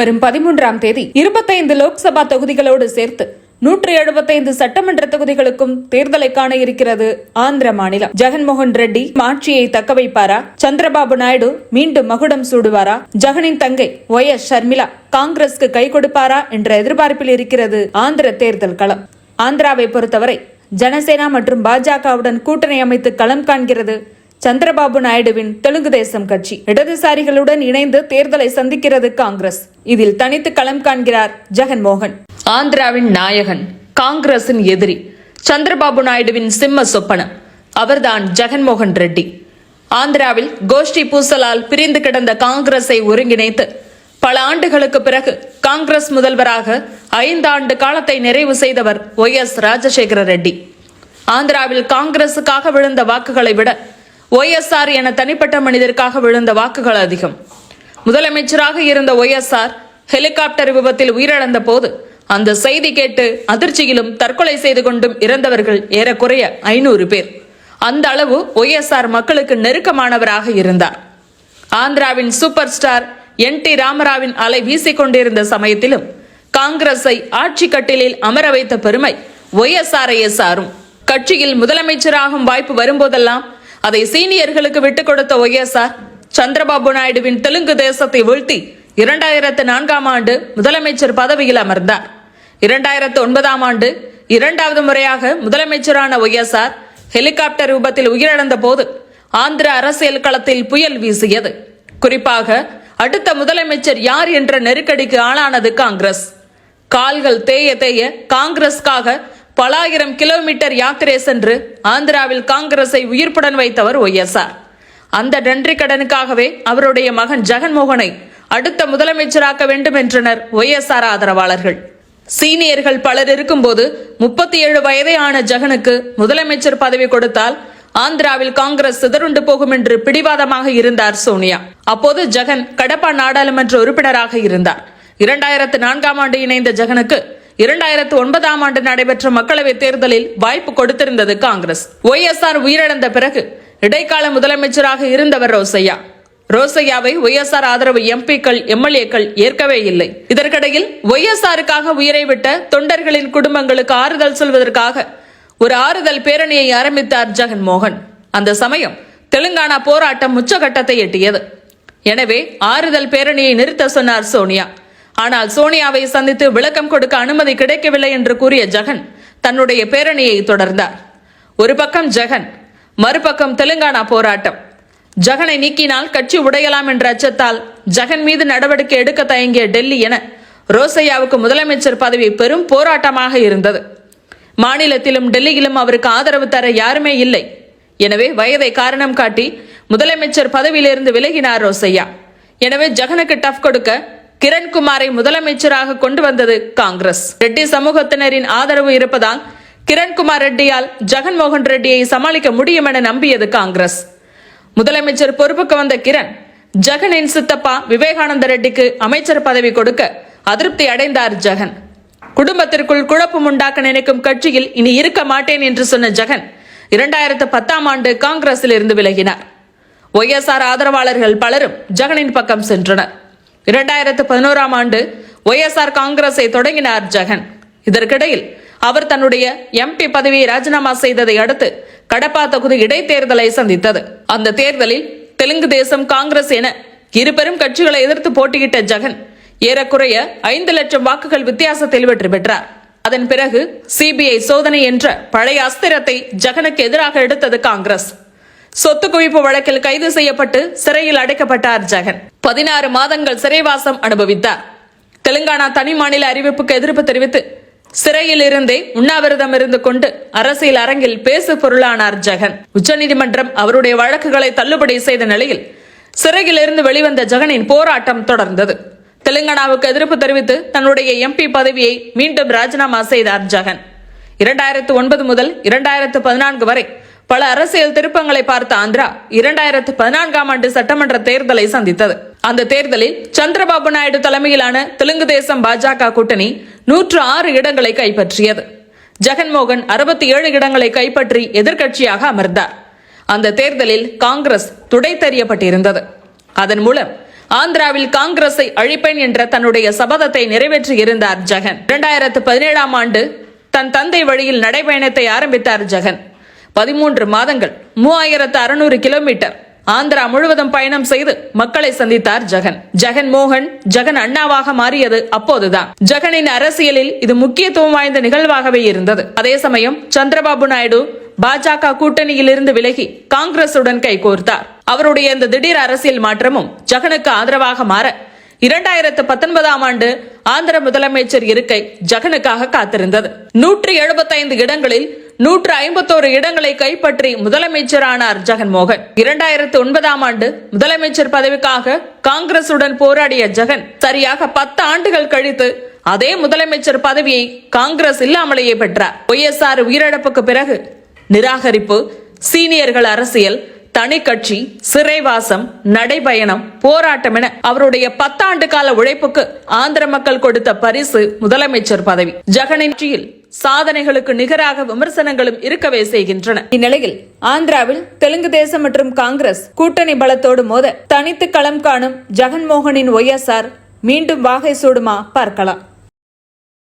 வரும் பதிமூன்றாம் தேதி இருபத்தைந்து லோக்சபா தொகுதிகளோடு சேர்த்து நூற்றி எழுபத்தைந்து சட்டமன்ற தொகுதிகளுக்கும் தேர்தலை காண இருக்கிறது ஆந்திர மாநிலம். ஜெகன்மோகன் ரெட்டி ஆட்சியை தக்க வைப்பாரா? சந்திரபாபு நாயுடு மீண்டும் மகுடம் சூடுவாரா? ஜெகனின் தங்கை ஒய் எஸ் ஷர்மிளா காங்கிரஸ்க்கு கை கொடுப்பாரா என்ற எதிர்பார்ப்பில் இருக்கிறது ஆந்திர தேர்தல் களம். ஆந்திராவை பொறுத்தவரை ஜனசேனா மற்றும் பாஜகவுடன் கூட்டணி அமைத்து களம் காண்கிறது சந்திரபாபு நாயுடுவின் தெலுங்கு தேசம் கட்சி. இடதுசாரிகளுடன் இணைந்து தேர்தலை சந்திக்கிறது காங்கிரஸ். இதில் தனித்து களம் காண்கிறார் ஜெகன்மோகன். ஆந்திராவின் நாயகன் காங்கிரசின் எதிரி சந்திரபாபு நாயுடுவின் சிம்ம சொப்பனம். அவர்தான் ஜெகன்மோகன் ரெட்டி. ஆந்திராவில் கோஷ்டி பூசலால் பிரிந்து கிடந்த காங்கிரஸை ஒருங்கிணைத்து பல ஆண்டுகளுக்கு பிறகு காங்கிரஸ் முதல்வராக ஐந்தாண்டு காலத்தை நிறைவு செய்தவர் ஒய் எஸ் ராஜசேகர ரெட்டி. ஆந்திராவில் காங்கிரசுக்காக விழுந்த வாக்குகளை விட ஒய்எஸ்ஆர் என தனிப்பட்ட மனிதருக்காக விழுந்த வாக்குகள் அதிகம். முதலமைச்சராக இருந்த ஒய்எஸ்ஆர் ஹெலிகாப்டர் விபத்தில் உயிரிழந்த போது அந்த செய்தி கேட்டு அதிர்ச்சியிலும் தற்கொலை செய்து கொண்டும் இறந்தவர்கள் ஏறக்குறைய ஐநூறு பேர். அந்த அளவு ஒய்எஸ்ஆர் மக்களுக்கு நெருக்கமானவராக இருந்தார். ஆந்திராவின் சூப்பர் ஸ்டார் என் டி ராமராவின் அலை வீசிக் கொண்டிருந்த சமயத்திலும் காங்கிரஸை ஆட்சி கட்டிலில் அமர வைத்த பெருமை ஒய்எஸ்ஆரையே சாரும். கட்சியில் முதலமைச்சராகும் வாய்ப்பு வரும்போதெல்லாம் அதை சீனியர்களுக்கு விட்டுக் கொடுத்த ஒய்எஸ்ஆர் சந்திரபாபு நாயுடுவின் தெலுங்கு தேசத்தை வீழ்த்தி இரண்டாயிரத்து நான்காம் ஆண்டு முதலமைச்சர் பதவியில் அமர்ந்தார். இரண்டாயிரத்து ஒன்பதாம் ஆண்டு இரண்டாவது முறையாக முதலமைச்சரான ஒய்எஸ்ஆர் ஹெலிகாப்டர் விபத்தில் உயிரிழந்த போது ஆந்திர அரசியல் களத்தில் புயல் வீசியது. குறிப்பாக அடுத்த முதலமைச்சர் யார் என்ற நெருக்கடிக்கு ஆளானது காங்கிரஸ். கால்கள் தேய தேய காங்கிரஸ்க்காக பல ஆயிரம் கிலோமீட்டர் யாத்திரை சென்று ஆந்திராவில் காங்கிரஸை உயிர்ப்புடன் வைத்தவர் ஒய்எஸ்ஆர். அந்த நன்றி கடனுக்காகவே அவருடைய மகன் ஜெகன்மோகனை அடுத்த முதலமைச்சராக்க வேண்டும் என்றனர் ஒய்எஸ்ஆர் ஆதரவாளர்கள். சீனியர்கள் பலர் இருக்கும்போது முப்பத்தி ஏழு வயதே ஆன ஜெகனுக்கு முதலமைச்சர் பதவி கொடுத்தால் ஆந்திராவில் காங்கிரஸ் சிதறுண்டு போகும் என்று பிடிவாதமாக இருந்தார் சோனியா. அப்போது ஜெகன் கடப்பா நாடாளுமன்ற உறுப்பினராக இருந்தார். இரண்டாயிரத்து நான்காம் ஆண்டு இணைந்த ஜெகனுக்கு இரண்டாயிரத்து ஒன்பதாம் ஆண்டு நடைபெற்ற மக்களவைத் தேர்தலில் வாய்ப்பு கொடுத்திருந்தது காங்கிரஸ். ஒய் எஸ்ஆர் உயிரிழந்த பிறகு இடைக்கால முதலமைச்சராக இருந்தவர் ரோசையா ரோசையாவை ஒய்எஸ்ஆர் ஆதரவு எம்பிக்கள் எம்எல்ஏக்கள் ஏற்கவே இல்லை. இதற்கிடையில் ஒய்எஸ்ஆருக்காக உயிரை விட்ட தொண்டர்களின் குடும்பங்களுக்கு ஆறுதல் சொல்வதற்காக ஒரு ஆறுதல் பேரணியை ஆரம்பித்தார் ஜெகன்மோகன். அந்த சமயம் தெலுங்கானா போராட்டம் உச்சகட்டத்தை எட்டியது. எனவே ஆறுதல் பேரணியை நிறுத்த சொன்னார் சோனியா. ஆனால் சோனியாவை சந்தித்து விளக்கம் கொடுக்க அனுமதி கிடைக்கவில்லை என்று கூறிய ஜெகன் தன்னுடைய பேரணியை தொடர்ந்தார். ஒரு பக்கம் ஜெகன் மறுபக்கம் தெலுங்கானா போராட்டம். ஜெகனை நீக்கினால் கட்சி உடையலாம் என்ற அச்சத்தால் ஜெகன் மீது நடவடிக்கை எடுக்க தயங்கிய டெல்லி என ரோசையாவுக்கு முதலமைச்சர் பதவி பெரும் போராட்டமாக இருந்தது. மாநிலத்திலும் டெல்லியிலும் அவருக்கு ஆதரவு தர யாருமே இல்லை. எனவே வயதை காரணம் காட்டி முதலமைச்சர் பதவியிலிருந்து விலகினார் ரோசையா எனவே ஜெகனுக்கு டஃப் கொடுக்க கிரண்குமாரை முதலமைச்சராக கொண்டு வந்தது காங்கிரஸ். ரெட்டி சமூகத்தினரின் ஆதரவு இருப்பதால் கிரண்குமார் ரெட்டியால் ஜெகன்மோகன் ரெட்டியை சமாளிக்க முடியும் என நம்பியது காங்கிரஸ். முதலமைச்சர் பொறுப்புக்கு வந்த கிரண் ஜெகனின் சித்தப்பா விவேகானந்த ரெட்டிக்கு அமைச்சர் பதவி கொடுக்க அதிருப்தி அடைந்தார் ஜெகன். குடும்பத்திற்குள் குழப்பம் உண்டாக்க நினைக்கும் கட்சியில் இனி இருக்க மாட்டேன் என்று சொன்ன ஜெகன் இரண்டாயிரத்து பத்தாம் ஆண்டு காங்கிரஸில் இருந்து விலகினார். ஒய்எஸ்ஆர் ஆதரவாளர்கள் பலரும் ஜெகனின் பக்கம் சென்றனர். இரண்டாயிரத்து பதினோராம் ஆண்டு ஒய்எஸ்ஆர் காங்கிரஸை தொடங்கினார் ஜெகன். இதற்கிடையில் அவர் தன்னுடைய எம்பி பதவியை ராஜினாமா செய்ததை அடுத்து கடப்பா தொகுதி இடைத்தேர்தலை சந்தித்தது. அந்த தேர்தலில் தெலுங்கு தேசம் காங்கிரஸ் என இரு பெரும் கட்சிகளை எதிர்த்து போட்டியிட்ட ஜெகன் ஏறக்குறைய ஐந்து லட்சம் வாக்குகள் வித்தியாசத்தில் வெற்றி பெற்றார். அதன் பிறகு சிபிஐ சோதனை என்ற பழைய அஸ்திரத்தை ஜெகனுக்கு எதிராக எடுத்தது காங்கிரஸ். சொத்து குவிப்பு வழக்கில் கைது செய்யப்பட்டு சிறையில் அடைக்கப்பட்டார் ஜெகன். பதினாறு மாதங்கள் சிறைவாசம் அனுபவித்தார். தெலுங்கானா தனி மாநில அறிவிப்புக்கு எதிர்ப்பு தெரிவித்து சிறையில் இருந்தே உண்ணாவிரதம் இருந்து கொண்டு அரசியல் அரங்கில் பேசு பொருளானார் ஜெகன். உச்சநீதிமன்றம் அவருடைய வழக்குகளை தள்ளுபடி செய்த நிலையில் சிறையில் இருந்து வெளிவந்த ஜெகனின் போராட்டம் தொடர்ந்தது. தெலுங்கானாவுக்கு எதிர்ப்பு தெரிவித்து தன்னுடைய எம்பி பதவியை மீண்டும் ராஜினாமா செய்தார் ஜெகன். இரண்டாயிரத்து ஒன்பது முதல் இரண்டாயிரத்து பதினான்கு வரை பல அரசியல் திருப்பங்களை பார்த்த ஆந்திரா இரண்டாயிரத்து பதினான்காம் ஆண்டு சட்டமன்ற தேர்தலை சந்தித்தது. அந்த தேர்தலில் சந்திரபாபு நாயுடு தலைமையிலான தெலுங்கு தேசம் பாஜக கூட்டணி நூற்று ஆறு இடங்களை கைப்பற்றியது. ஜெகன்மோகன் அறுபத்தி ஏழு இடங்களை கைப்பற்றி எதிர்க்கட்சியாக அமர்ந்தார். அந்த தேர்தலில் காங்கிரஸ் துடை தெரியப்பட்டிருந்தது. அதன் மூலம் ஆந்திராவில் காங்கிரஸை அழிப்பேன் என்ற தன்னுடைய சபதத்தை நிறைவேற்றியிருந்தார் ஜெகன். இரண்டாயிரத்து பதினேழாம் ஆண்டு தன் தந்தை வழியில் நடைபயணத்தை ஆரம்பித்தார் ஜெகன். பதிமூன்று மாதங்கள் மூவாயிரத்து அறுநூறு கிலோமீட்டர். ஆந்திரா முழுவதும் பயணம் செய்து மக்களை சந்தித்தார் ஜெகன். ஜெகன் மோகன் ஜெகன் அண்ணாவாக மாறியது அப்போதுதான். ஜெகனின் அரசியலில் இது முக்கியத்துவம் வாய்ந்த நிகழ்வாகவே இருந்தது. அதே சமயம் சந்திரபாபு நாயுடு பாஜக கூட்டணியிலிருந்து விலகி காங்கிரசுடன் கைகோர்த்தார் அவருடைய இந்த திடீர் அரசியல் மாற்றமும் ஜெகனுக்கு ஆதரவாக மாற இரண்டாயிரத்து பத்தொன்பதாம் ஆண்டு ஆந்திர முதலமைச்சர் இருக்கை ஜெகனுக்காக காத்திருந்தது. நூற்றி எழுபத்தைந்து இடங்களில் நூற்று ஐம்பத்தோரு இடங்களை கைப்பற்றி முதலமைச்சரானார் ஜெகன்மோகன். இரண்டாயிரத்து ஒன்பதாம் ஆண்டு முதலமைச்சர் பதவிக்காக காங்கிரசுடன் போராடிய ஜெகன் சரியாக பத்து ஆண்டுகள் கழித்து அதே முதலமைச்சர் பதவியை காங்கிரஸ் இல்லாமலேயே பெற்றார். ஒய்எஸ்ஆர் உயிரிழப்புக்கு பிறகு நிராகரிப்பு சீனியர்கள் அரசியல் தனி கட்சி சிறைவாசம் நடைபயணம் போராட்டம் என அவருடைய பத்தாண்டு கால உழைப்புக்கு ஆந்திர மக்கள் கொடுத்த பரிசு முதலமைச்சர் பதவி. ஜெகனின் சாதனைகளுக்கு நிகராக விமர்சனங்களும் இருக்கவே செய்கின்றன. இந்நிலையில் ஆந்திராவில் தெலுங்கு தேசம் மற்றும் காங்கிரஸ் கூட்டணி பலத்தோடு மோத தனித்து களம் காணும் ஜெகன்மோகனின் ஒய்எஸ்ஆர் மீண்டும் வாகை சூடுமா பார்க்கலாம்.